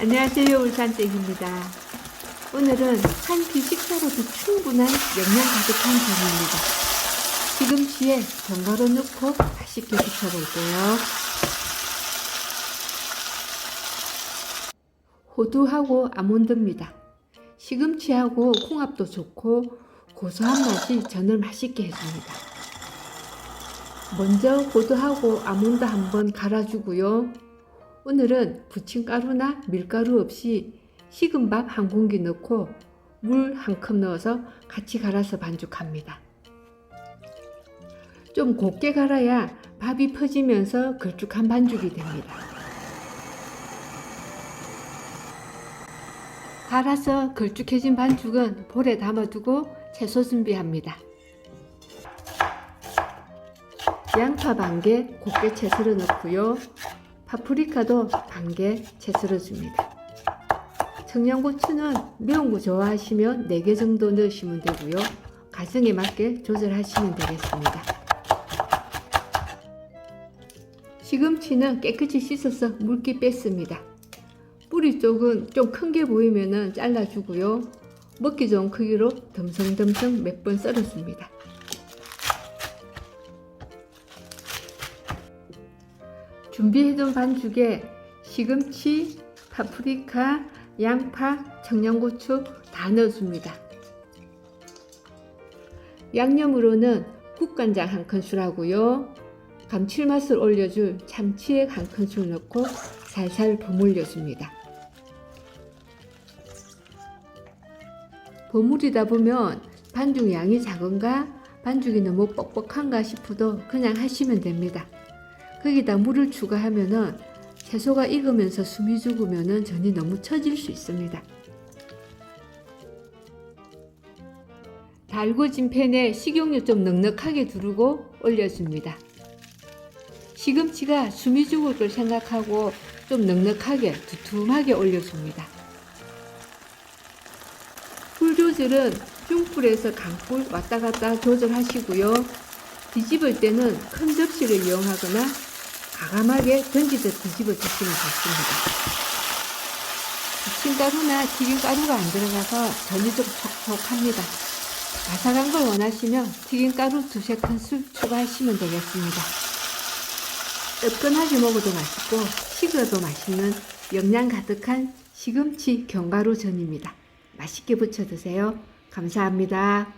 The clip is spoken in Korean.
안녕하세요 울산댁입니다. 오늘은 한 끼 식사로도 충분한 영양 가득한 전입니다. 시금치에 견과류 넣고 맛있게 데쳐볼게요. 호두하고 아몬드입니다. 시금치하고 콩합도 좋고 고소한 맛이 전을 맛있게 해줍니다. 먼저 호두하고 아몬드 한번 갈아주고요. 오늘은 부침가루나 밀가루 없이 식은 밥 한 공기 넣고 물 한 컵 넣어서 같이 갈아서 반죽합니다. 좀 곱게 갈아야 밥이 퍼지면서 걸쭉한 반죽이 됩니다. 갈아서 걸쭉해진 반죽은 볼에 담아두고 채소 준비합니다. 양파 반개 곱게 채 썰어 넣고요. 파프리카도 반개 채썰어 줍니다. 청양고추는 매운 거 좋아하시면 4개 정도 넣으시면 되고요. 가성에 맞게 조절하시면 되겠습니다. 시금치는 깨끗이 씻어서 물기 뺐습니다. 뿌리 쪽은 좀 큰 게 보이면 잘라주고요. 먹기 좋은 크기로 듬성듬성 몇 번 썰었습니다. 준비해둔 반죽에 시금치, 파프리카, 양파, 청양고추 다 넣어줍니다. 양념으로는 국간장 한 큰술 하고요. 감칠맛을 올려줄 참치액 한 큰술 넣고 살살 버무려 줍니다. 버무리다 보면 반죽 양이 작은가 반죽이 너무 뻑뻑한가 싶어도 그냥 하시면 됩니다. 거기다 물을 추가하면은 채소가 익으면서 숨이 죽으면은 전이 너무 처질 수 있습니다. 달궈진 팬에 식용유 좀 넉넉하게 두르고 올려줍니다. 시금치가 숨이 죽을 걸 생각하고 좀 넉넉하게 두툼하게 올려줍니다. 불 조절은 중불에서 강불 왔다 갔다 조절하시고요. 뒤집을 때는 큰 접시를 이용하거나 과감하게 던지듯 뒤집어 주시면 좋습니다. 부침가루나 튀김가루가 안 들어가서 전이 좀 촉촉합니다. 바삭한 걸 원하시면 튀김가루 두세 큰술 추가하시면 되겠습니다. 뜨끈하게 먹어도 맛있고 식어도 맛있는 영양 가득한 시금치 견과류 전입니다. 맛있게 부쳐 드세요. 감사합니다.